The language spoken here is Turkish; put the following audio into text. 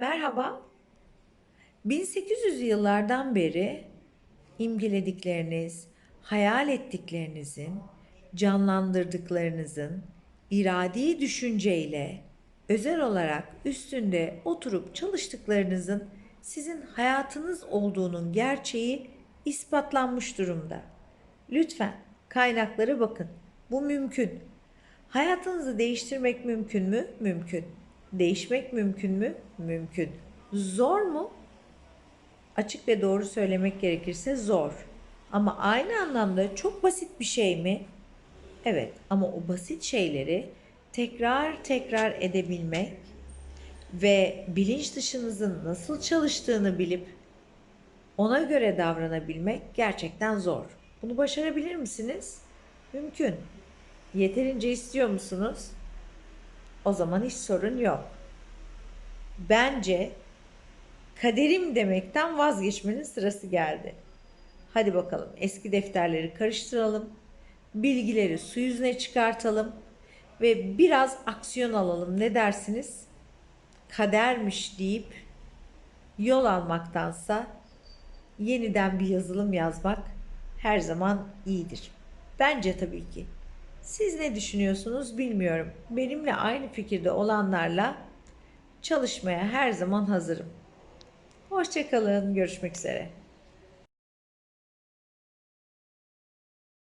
Merhaba. 1800 yıllardan beri imgeledikleriniz, hayal ettiklerinizin, canlandırdıklarınızın iradi düşünceyle özel olarak üstünde oturup çalıştıklarınızın sizin hayatınız olduğunun gerçeği ispatlanmış durumda. Lütfen kaynaklara bakın. Bu mümkün. Hayatınızı değiştirmek mümkün mü? Mümkün. Değişmek mümkün mü? Mümkün. Zor mu? Açık ve doğru söylemek gerekirse zor. Ama aynı anlamda çok basit bir şey mi? Evet ama o basit şeyleri tekrar tekrar edebilmek ve bilinç dışınızın nasıl çalıştığını bilip ona göre davranabilmek gerçekten zor. Bunu başarabilir misiniz? Mümkün. Yeterince istiyor musunuz? O zaman hiç sorun yok. Bence kaderim demekten vazgeçmenin sırası geldi. Hadi bakalım eski defterleri karıştıralım. Bilgileri su yüzüne çıkartalım ve biraz aksiyon alalım. Ne dersiniz? Kadermiş deyip yol almaktansa yeniden bir yazılım yazmak her zaman iyidir. Bence tabii ki. Siz ne düşünüyorsunuz bilmiyorum. Benimle aynı fikirde olanlarla çalışmaya her zaman hazırım. Hoşçakalın. Görüşmek üzere.